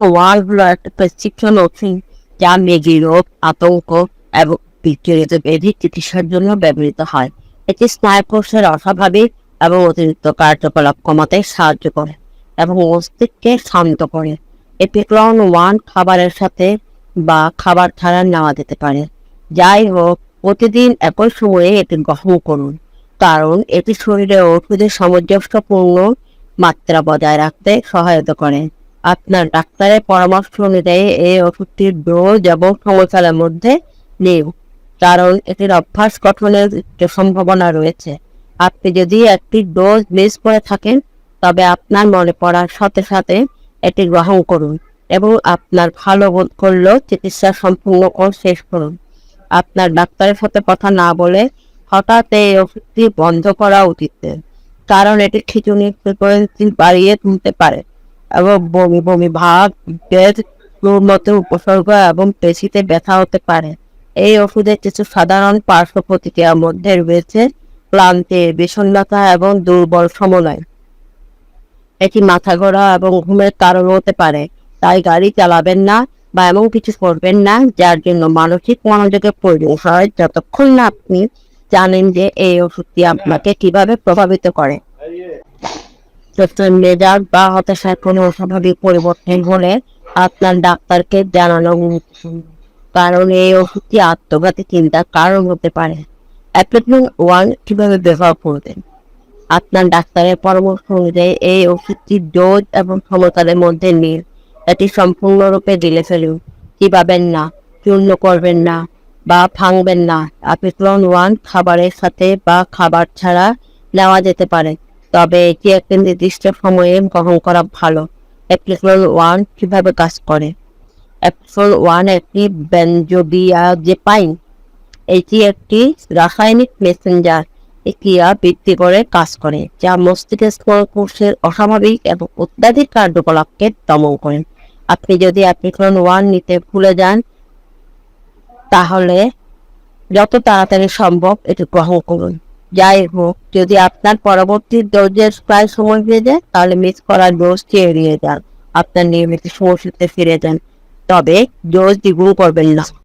একটা প্রেসক্রিপশন ওষুধ যা মেগি রোগ, আতঙ্ক এবং বিচ্ছুরিত ব্যাধি চিকিৎসার জন্য ব্যবহৃত হয়। এটি স্নায়ুকোষের অস্বাভাবিক এবং অতিরিক্ত কার্যকলাপ কমাতে সাহায্য করে এবং মস্তিষ্ককে শান্ত করে। এপিক্লন ওয়ান খাবারের সাথে বা খাবার ছাড়া নেওয়া যেতে পারে। যাই হোক, প্রতিদিন একই সময়ে এটি গ্রহণ করুন। কারণ এটি শরীরে ওষুধের সামঞ্জস্যপূর্ণ মাত্রা বজায় রাখতে সহায়তা করে। আপনার ডাক্তারের পরামর্শ অনুযায়ী এই ওষুধটির ডোজ এবং সময়কালের মধ্যে নিন কারণ এটির অভ্যাস গঠনের সম্ভাবনা রয়েছে। আপনি যদি একটি ডোজ মিস করে থাকেন, তবে আপনার মনে পড়ার সাথে সাথে এটি গ্রহণ করুন এবং আপনার ভালো বোধ করলেও চিকিৎসা সম্পূর্ণ কোর্স শেষ করুন। আপনার ডাক্তারের সাথে কথা না বলে হঠাৎ এই ওষুধটি বন্ধ করা উচিত। কারণ এটি খিচুনির ফ্রিকোয়েন্সি বাড়িয়ে তুলতে পারে। এবং বমি বমি ভাব ফ্লুর মতো উপসর্গ এবং পেশিতে ব্যথা হতে পারে। এই ওষুধের কিছু সাধারণ পার্শ্ব প্রতিক্রিয়ার মধ্যে রয়েছে ক্লান্তি, বিষণ্ণতা এবং দুর্বল সমলয় এটি মাথা ঘোরা এবং ঘুমের কারণ হতে পারে। তাই গাড়ি চালাবেন না বা এমন কিছু করবেন না যার জন্য মানসিক মনোযোগের প্রয়োজন। হয় যতক্ষণ না আপনি জানেন যে এই ওষুধটি আপনাকে কীভাবে প্রভাবিত করে। আপনার মেজাজ বা হতাশার কোনো অস্বাভাবিক পরিবর্তন হলে আপনার ডাক্তারকে জানানো কারণ এই ওষুধটি আত্মঘাতী চিন্তার কারণ হতে পারে। অ্যাপ্লিকমেন্ট ওয়ান কীভাবে ব্যবহার করবেন? আপনার ডাক্তারের পরামর্শ অনুযায়ী এই ওষুধটি ডোজ এবং ক্ষমতার মধ্যে নিন। এটি সম্পূর্ণরূপে দিলে ফেলুন। চিবাবেন না? চূর্ণ করবেন না বা ভাঙবেন না। অ্যাপিক্লন ওয়ান খাবারের সাথে বা খাবার ছাড়া নেওয়া যেতে পারে। তবে এটি একটি নির্দিষ্ট সময়ে গ্রহণ করা ভালো। অ্যাপ্লিক্লন ওয়ান কীভাবে কাজ করে? অ্যাপ্লিক্লন ওয়ান একটি বেনজোডিয়াজেপাইন এটি একটি রাসায়নিক মেসেঞ্জার ক্রিয়া বৃদ্ধি করে কাজ করে, যা মস্তিষ্ক কোষের অস্বাভাবিক এবং অত্যাধিক কার্যকলাপকে দমন করে। আপনি যদি অ্যাপ্লিক্লন ওয়ান নিতে ভুলে যান, তাহলে যত তাড়াতাড়ি সম্ভব এটি গ্রহণ করুন। যাই হোক, যদি আপনার পরবর্তী ডোজের প্রায় সময় হয়ে যায়, তাহলে মিস করার ডোজটি এড়িয়ে যান। আপনার নিয়মিত সমস্যাতে ফিরে যান। তবে ডোজ দ্বিগুণ করবেন না।